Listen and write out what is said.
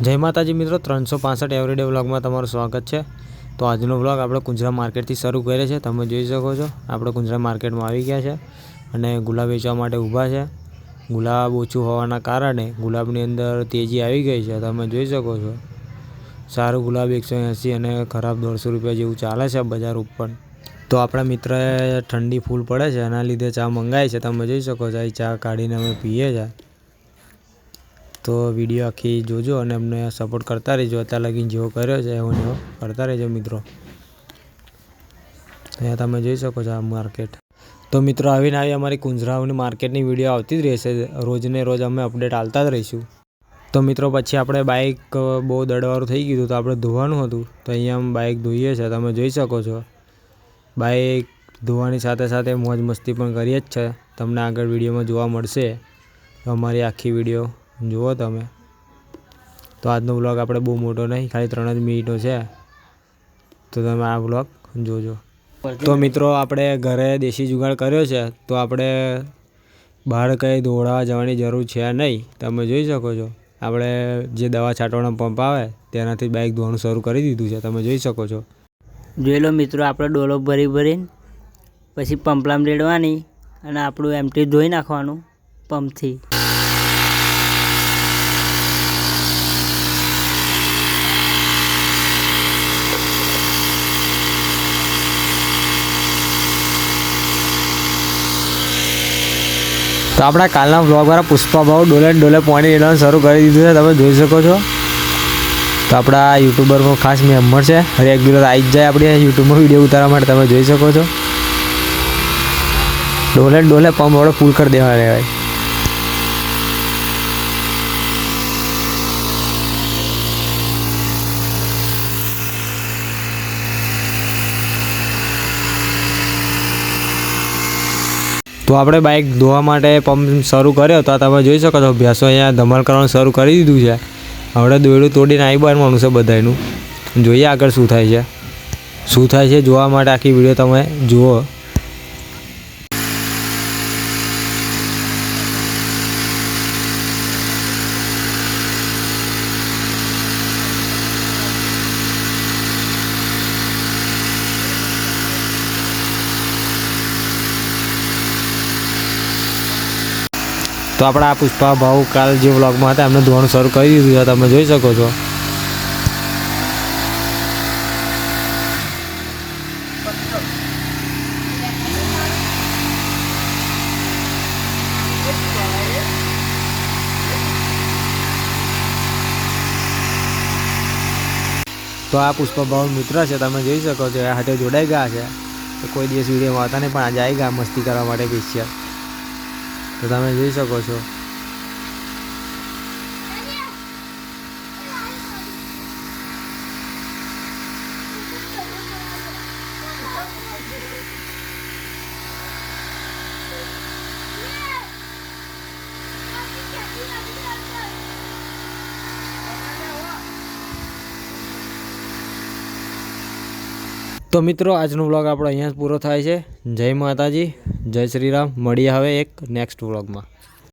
જય માતાજી મિત્રો, ત્રણસો પાસઠ એવરીડે વ્લોગમાં તમારું સ્વાગત છે. તો આજનો વ્લોગ આપણે કુંજરા માર્કેટથી શરૂ કરે છે તમે જોઈ શકો છો, આપણે કુંજરા માર્કેટમાં આવી ગયા છે અને ગુલાબ વેચવા માટે ઊભા છે. ગુલાબ ઓછું હોવાના કારણે ગુલાબની અંદર તેજી આવી ગઈ છે. તમે જોઈ શકો છો, સારું ગુલાબ એકસો એંસી અને ખરાબ દોઢસો રૂપિયા જેવું ચાલે છે બજાર ઉપર. તો આપણા મિત્રએ ઠંડી ફૂલ પડે છે, એના લીધે ચા મંગાવી છે. તમે જોઈ શકો છો એ ચા કાઢીને અમે પીએ છીએ. તો વીડિયો આખી જોજો અને અમને સપોર્ટ કરતા રહેજો. અત્યાર લગીન જેવો કર્યો છે, એવો એવો કરતા રહેજો મિત્રો. અહીંયા તમે જોઈ શકો છો આ માર્કેટ તો મિત્રો આવીને આવી અમારી કુંજરાઓની માર્કેટની વીડિયો આવતી જ રહેશે. રોજને રોજ અમે અપડેટ આવતા જ રહીશું. તો મિત્રો પછી આપણે બાઇક બહુ દડવાળું થઈ ગયું હતું તો આપણે ધોવાનું હતું. તો અહીંયા અમે બાઇક ધોઈએ છીએ તમે જોઈ શકો છો. બાઇક ધોવાની સાથે સાથે મોજ મસ્તી પણ કરીએ જ છે. તમને આગળ વિડીયોમાં જોવા મળશે. અમારી આખી વીડિયો જુઓ તમે. તો આજનો વ્લોગ આપણે બહુ મોટો નહીં, ખાલી ત્રણ જ મિનિટનો છે. તો તમે આ વ્લોગ જોજો. તો મિત્રો, આપણે ઘરે દેશી જુગાડ કર્યો છે, તો આપણે બહાર કંઈ દોડાવા જવાની જરૂર છે નહીં. તમે જોઈ શકો છો. આપણે જે દવા છાંટવાનો પંપ આવે, તેનાથી બાઇક ધોવાનું શરૂ કરી દીધું છે. તમે જોઈ શકો છો. જોઈ લો મિત્રો, આપણે ડોલો ભરી ભરીને પછી પંપલામ રેડવાની અને આપણું એમટી ધોઈ નાખવાનું પંપથી. તો આપણા કાલના વ્લોગવાળા પુષ્પા ભાવ ડોલે ડોલે પાણી રેડવાનું શરૂ કરી દીધું છે. તમે જોઈ શકો છો. તો આપણા યુટ્યુબરમાં ખાસ મેમ્બર છે. રેગ્યુલર આવી જ જાય આપણે યુટ્યુબમાં વીડિયો ઉતારવા માટે. તમે જોઈ શકો છો. ડોલે ડોલે પંપ વડે ફૂલ કરી દેવા રહેવાય તો આપણે બાઇક ધોવા માટે પંપ શરૂ કર્યો તો તમે જોઈ શકો છો ભેંસો અહીંયા ધમાલ કરવાનું શરૂ કરી દીધું છે. હવે દોયડું તોડીને આવી બનવાનું છે બધાનું જોઈએ આગળ શું થાય છે. શું થાય છે જોવા માટે આખી વીડિયો તમે જુઓ. તો આપણા આ પુષ્પા ભાઉ કાલ જે વ્લોગમાં હતા એમને ધોવાનું શરૂ કરી દીધું છે. તમે જોઈ શકો છો. તો આ પુષ્પાભાવ મિત્ર છે, તમે જોઈ શકો છો. એ હાથે જોડાઈ ગયા છે. કોઈ દિવસ વિડીયોમાં હતા નહીં, પણ આજે આવી ગયા, મસ્તી કરવા માટે સ્પેશિયલ તો તમે જોઈ શકો છો. તો મિત્રો, આજનો વ્લોગ આપણો અહીંયા પૂરો થાય છે. જય માતાજી, જય શ્રી રામ મળીએ હવે એક નેક્સ્ટ વ્લોગમાં.